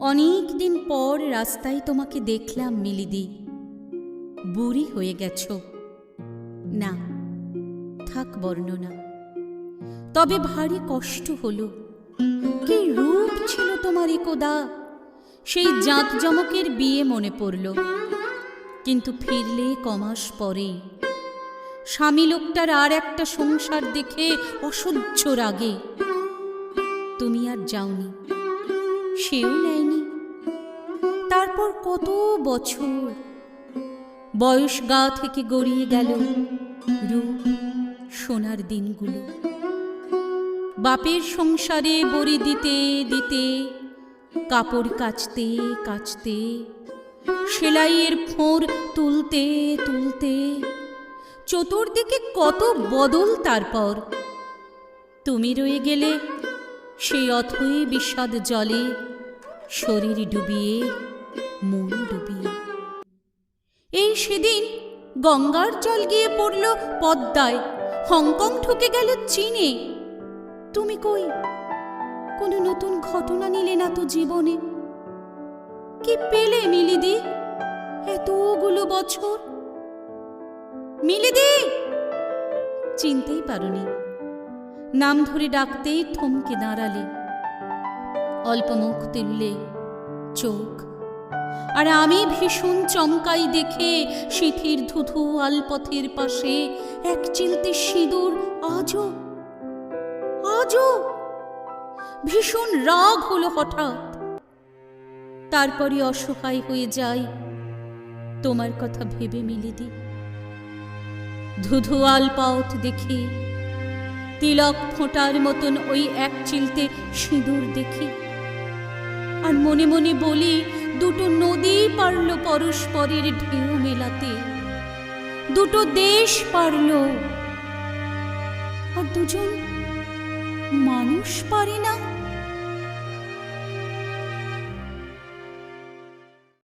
অনেক দিন পর রাস্তায় তোমাকে দেখলাম, মিলিদি। বুড়ি হয়ে গেছ। না, থাক বর্ণনা। তবে ভারী কষ্ট হলো। কি রূপ ছিল তোমার একদা সেই জাঁত জমকের বিয়ে মনে পড়ল। কিন্তু ফিরলে কমাস পরে। স্বামী লোকটার আর একটা সংসার দেখে অসহ্য রাগে। তুমি আর যাওনি। সেও তারপর কত বছর? বয়স গা থেকে গড়িয়ে গেল রূপ সোনার দিনগুলো। বাপের সংসারে বড়ি দিতে দিতে, কাপড় কাচতে কাচতে, সেলাইয়ের ফোঁর তুলতে তুলতে, চতুর্দিকে কত বদল তারপর। তুমি রয়ে গেলে সেই অথই বিষাদ জলে শরীর ডুবিয়ে মন ডুবিয়ে এই সেদিন গঙ্গার জল গিয়ে পড়ল পদ্মায়। হংকং ঠকে গেল চীনে। তুমি কই? কোনো নতুন ঘটনা নিলে না তো জীবনে। কি পেলে মিলিদি? এতগুলো বছর। মিলিদি! চিনতেই পারোনি। নাম ধরে ডাকতেই থমকে দাঁড়ালে। অল্প মুখ তুললে চোখ আর আমি ভীষণ চমকাই দেখে সিথির ধুধু আলপথের পাশে এক চিলতে সিঁদুর আজও আজও ভীষণ রাগ হলো হঠাৎ। তারপরে অসহায় হয়ে যাই। তোমার কথা ভেবে মিলিদি। ধুধু আলপথ দেখি, তিলক ফোঁটার মতন ওই এক চিলতে সিঁদুর দেখি। আর মনে মনে বলি দুটো নদী পারল পরস্পরের ঢেউ মেলাতে। দুটো দেশ পারল। আর দুজন মানুষ পারে না?